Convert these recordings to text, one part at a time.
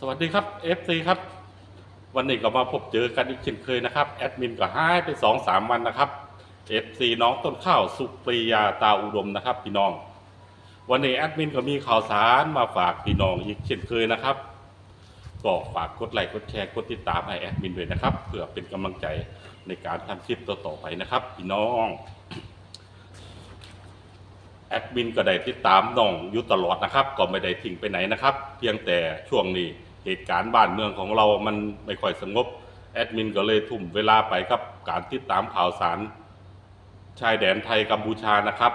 สวัสดีครับ FC ครับ วันนี้ก็มาพบเจอกันอีกเช่นเคยนะครับ แอดมินก็หายไปสองสามวันนะครับ FC น้องต้นข้าวสุปรียาตาอุดมนะครับ พี่น้อง วันนี้แอดมินก็มีข่าวสารมาฝากพี่น้องอีกเช่นเคยนะครับก็ฝากกดไลค์กดแชร์กดติดตามให้แอดมินด้วยนะครับ เพื่อเป็นกำลังใจในการทำคลิปต่อๆไปนะครับ พี่น้องแอดมินก็ได้ติดตามน้องอยู่ตลอดนะครับ ก็ไม่ได้ทิ้งไปไหนนะครับ เพียงแต่ช่วงนี้ เหตุการณ์บ้านเมืองของเรามันไม่ค่อยสงบ แอดมินก็เลยทุ่มเวลาไปกับการติดตามข่าวสาร ชายแดนไทยกัมพูชานะครับ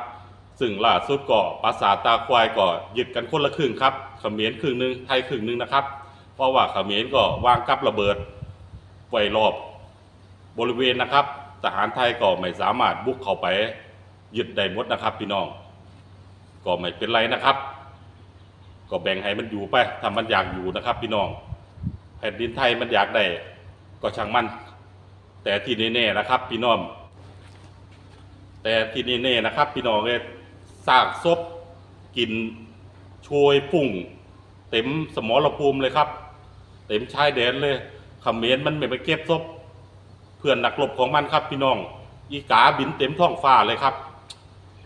ซึ่งล่าสุดก็ภาษาทตาควายก็ยึดกันคนละครึ่งครับเขมรครึ่งหนึ่งไทยครึ่งหนึ่งนะครับ เพราะว่าเขมรก็วางกับระเบิดไว้รอบบริเวณนะครับทหารไทยก็ไม่สามารถบุกเข้าไปยึดได้หมดนะครับ พี่น้อง ก็ไม่เป็นไรนะครับ ก็แบ่งให้มันอยู่ไปถ้ามันอยากอยู่นะครับ พี่น้องแผ่นดินไทยมันอยากได้ก็ช่างมัน แต่ที่แน่ๆนะครับ พี่น้องแต่ที่แน่ๆนะครับ พี่น้องเลยซากศพกินโชยปุ่ง เต็มสมรภูมิเลยครับ เต็มชายแดนเลยขมรมันไม่ไปเก็บศพเพื่อนหนักรบของมันครับ พี่น้อง อีกาบินเต็มท้องฟ้าเลยครับ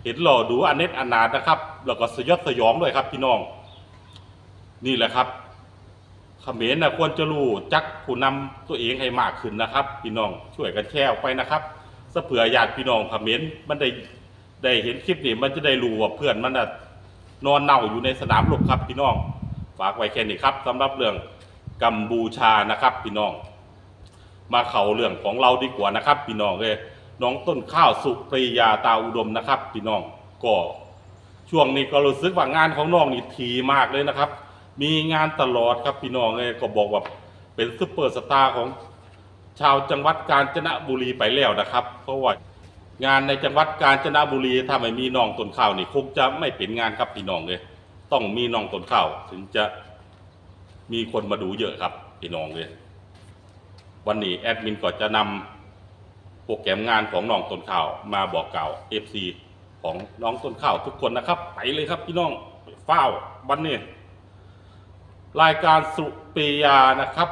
เห็นหล่อดูอันเน็ตอนาถนะครับ แล้วก็สยดสยองด้วยครับพี่น้อง นี่แหละครับเขมรนะควรจะรู้จักผู้นำตัวเองให้มากขึ้นนะครับ พี่น้องช่วยกันแชร์ออกไปนะครับสเผื่อญาติพี่น้องเขมรมันได้ได้เห็นคลิปนี้มันจะได้รู้ว่าเพื่อนมันนะนอนเน่าอยู่ในสนามรบครับ พี่น้อง ฝากไว้แค่นี้ครับสำหรับเรื่องกัมพูชานะครับ พี่น้อง มาเข้าเรื่องของเราดีกว่านะครับ พี่น้องเลยน้องต้นข้าวสุปรียาตาอุดมนะครับ พี่น้องก็ช่วงนี้ก็รู้สึกว่างานของน้องนี่ทีมากเลยนะครับ มีงานตลอดครับพี่น้องเลยก็บอกว่าเป็นซุปเปอร์สตาร์ของชาวจังหวัดกาญจนบุรีไปแล้วนะครับ เพราะว่างานในจังหวัดกาญจนบุรีถ้าไม่มีน้องต้นข้าวนี่คงจะไม่เป็นงานครับพี่น้องเลย ต้องมีน้องต้นข้าวถึงจะมีคนมาดูเยอะครับพี่น้องเลย วันนี้แอดมินก็จะนำโปรแกรมงานของน้องต้นข้าวมาบอกกล่าว FC ของน้องต้นข้าวทุกคนนะครับ ไปเลยครับพี่น้องเฝ้าวันนี้ รายการสุปรียานะครับ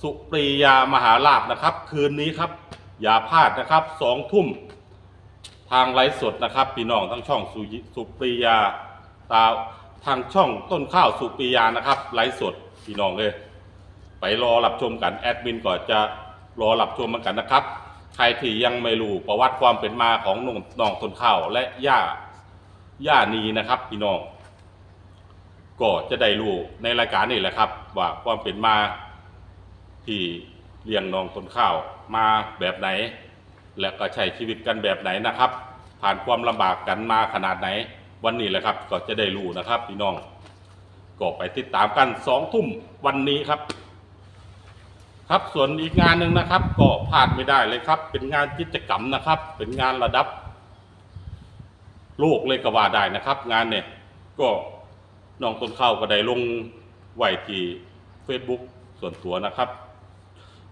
สุปรียามหาลาบนะครับ คืนนี้ครับ อย่าพลาดนะครับสองทุ่มทางไลฟ์สดนะครับพี่น้องทั้งช่องสุสุปรียาตาทางช่องต้นข้าวสุปรียานะครับไลฟ์สดพี่น้องเลย ไปรอรับชมกันแอดมินก็จะรอรับชมมันกันนะครับ ใครที่ยังไม่รู้ประวัติความเป็นมาของน้องน้องต้นข้าวและย่าย่านีนะครับ พี่น้อง ก็จะได้รู้ในรายการนี่แหละครับ ว่าความเป็นมาที่เลี้ยงน้องต้นข้าวมาแบบไหน และก็ใช้ชีวิตกันแบบไหนนะครับ ผ่านความลำบากกันมาขนาดไหน วันนี้แหละครับ ก็จะได้รู้นะครับพี่น้องก็ไปติดตามกันสองทุ่มวันนี้ครับ ครับส่วนอีกงานหนึ่งนะครับ ก็พลาดไม่ได้เลยครับ เป็นงานกิจกรรมนะครับ เป็นงานระดับ โลกเลยก็ว่าได้นะครับ งานเนี่ยก็ น้องต้นข้าวก็ได้ลงไว้ที่ Facebook ส่วนตัวนะครับ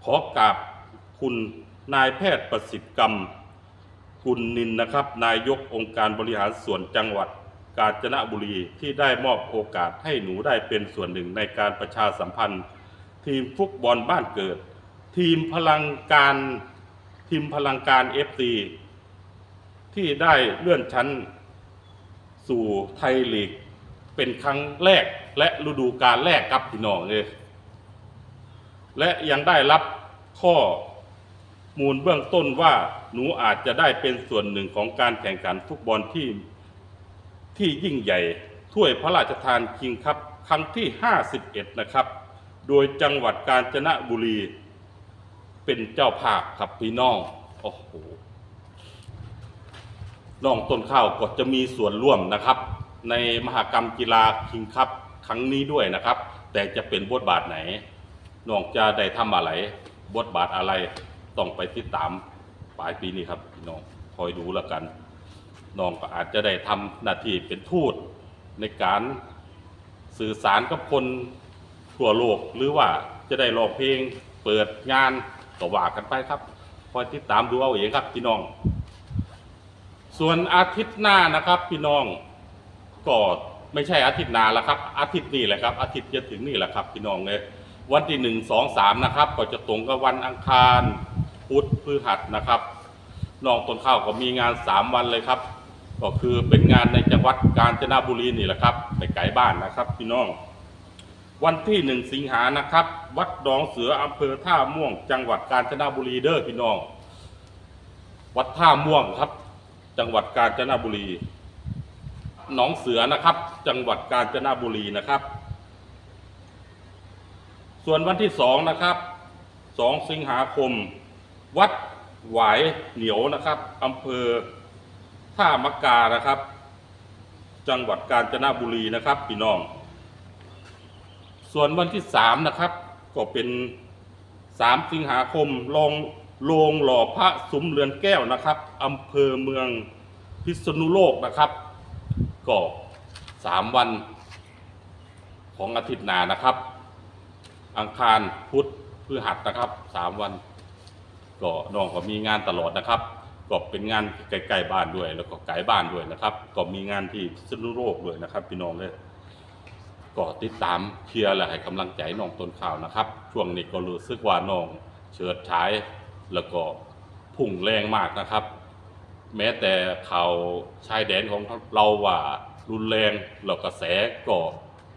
ขอกราบคุณนายแพทย์ประสิทธิ์กรรมคุณนินนะครับ นายกองค์การบริหารส่วนจังหวัดกาญจนบุรีที่ได้มอบโอกาสให้หนูได้เป็นส่วนหนึ่งในการประชาสัมพันธ์ ทีมฟุตบอลบ้านเกิด ทีมพลังการทีมพลังการเอฟซีที่ได้เลื่อนชั้น สู่ไทยลีก เป็นครั้งแรกและฤดูกาลแรกครับพี่น้องเลยและยังได้รับข้อมูลเบื้องต้นว่าหนูอาจจะได้เป็นส่วนหนึ่งของการแข่งขันฟุตบอลที่ที่ยิ่งใหญ่ถ้วยพระราชทานคิงครับครั้งที่ 51 นะครับ โดยจังหวัดกาญจนบุรี เป็นเจ้าภาพครับพี่น้อง โอ้โหน้องต้นข้าวก็จะมีส่วนร่วมนะครับ ในมหกรรมกีฬาคิงคัพครั้งนี้ด้วยนะครับ แต่จะเป็นบทบาทไหนน้องจะได้ทำอะไร บทบาทอะไรต้องไปติดตามปลายปีนี้ครับพี่น้องคอยดูแล้วกันน้องก็อาจจะได้ทำหน้าที่เป็นทูตในการสื่อสารกับคนทั่วโลกหรือว่าจะได้ร้องเพลงเปิดงานก็ว่ากันไปครับคอยติดตามดูเอาเองครับพี่น้อง ส่วนอาทิตย์หน้านะครับพี่น้อง ก็ไม่ใช่อาทิตย์หนาแล้วครับ อาทิตย์นี้แหละครับ อาทิตย์จะถึงนี่แหละครับพี่น้องเลยวันที่หนึ่งสองสามนะครับ ก็จะตรงกับวันอังคารพุธพฤหัสนะครับน้องต้นข้าวก็มีงานสามวันเลยครับ ก็คือเป็นงานในจังหวัดกาญจนบุรีนี่แหละครับไปไกลบ้านนะครับ พี่น้อง วันที่หนึ่งสิงหานะครับ วัดดองเสืออำเภอท่าม่วง จังหวัดกาญจนบุรีเด้อพี่น้อง วัดท่าม่วงครับ จังหวัดกาญจนบุรี หนองเสือนะครับ จังหวัดกาญจนบุรีนะครับ ส่วนวันที่สองนะครับสองสิงหาคม วัดหวายเหนียวนะครับอำเภอท่ามะกานะครับ จังหวัดกาญจนบุรีนะครับพี่น้อง ส่วนวันที่สามนะครับก็เป็นสามสิงหาคมลงโรงหล่อพระสมเรือนแก้วนะครับอำเภอเมืองพิษณุโลกนะครับ ก็สามวันของอาทิตย์หนานะครับ อังคารพุธพฤหัสนะครับสามวัน ก็น้องก็มีงานตลอดนะครับก็เป็นงานใกล้ๆบ้านด้วย แล้วก็ไกลบ้านด้วยนะครับ ก็มีงานที่พิษณุโลกด้วยนะครับ พี่น้องเลยก็ติดตามเชียร์และให้กำลังใจน้องต้นข่าวนะครับ ช่วงนี้ก็รู้สึกว่าน้องเฉิดฉาย แล้วก็พุ่งแรงมากนะครับ แม้แต่ข่าวชายแดนของเราว่ารุนแรงแล้วกระแสก็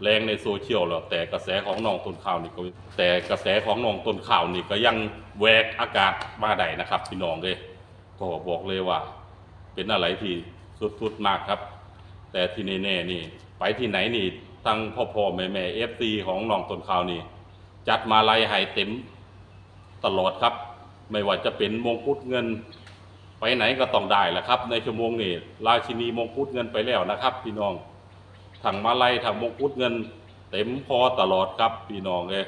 แรงในโซเชียลแล้วแต่กระแสของน้องต้นข่าวนี่ก็แต่กระแสของน้องต้นข่าวนี่ก็ยังแหวกอากาศมาได้นะครับพี่น้องเลยก็บอกเลยว่า เป็นอะไรที่สุดๆมากครับ แต่ที่แน่ๆนี่ ไปที่ไหนนี่ทั้งพ่อพ่อแม่แม่เอฟซีของน้องต้นข่าวนี่ จัดมาลัยให้เต็มตลอดครับ ไม่ว่าจะเป็นมงกุฎเงิน ไปไหนก็ต้องได้แหละครับ ในชั่วโมงนี้ราชินีมงกุฎเงินไปแล้วนะครับ พี่น้องถังมาลัยถังมงกุฎเงิน เต็มพอตลอดครับ พี่น้องเลย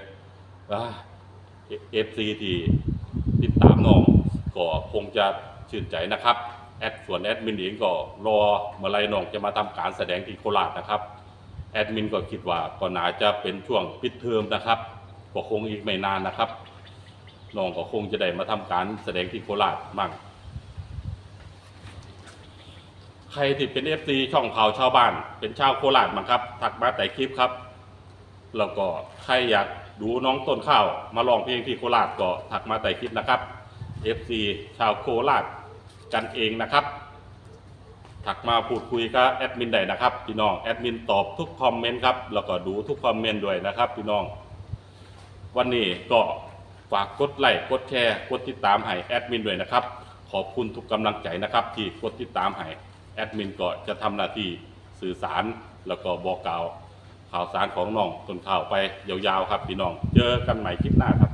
เอฟซีที่ติดตามน้องก็คงจะชื่นใจนะครับแอดส่วนแอดมินเองก็รอเมื่อไรน้องจะมาทำการแสดงที่โคราชนะครับแอดมินก็คิดว่าก็น่าจะเป็นช่วงปิดเทอมนะครับก็คงอีกไม่นานนะครับน้องก็คงจะได้มาทำการแสดงที่โคราชมั่ง ใครที่เป็นเอฟช่องข่าวชาวบ้าน เป็นชาวโคราชมั้งครับทักมาแต่คลิปครับ แล้วก็ใครอยากดูน้องต้นข้าว มาลองเพลงที่โคราชก็ทักมาแต่คลิปนะครับ FC ชาวโคราชกันเองนะครับถักมาพูดคุยกับแอดมินได้นะครับพี่น้องแอดมินตอบทุกคอมเมนต์ครับแล้วก็ดูทุกคอมเมนต์ด้วยนะครับพี่น้อง วันนี้ก็ฝากกดไลค์กดแชร์กดติดตามให้แอดมินด้วยนะครับ ขอบคุณทุกกำลังใจนะครับที่กดติดตามให้ แอดมินก็จะทำหน้าที่สื่อสารแล้วก็บอกกล่าวข่าวสารของน้องต้นข่าวไปยาวๆครับพี่น้อง เจอกันใหม่คลิปหน้าครับ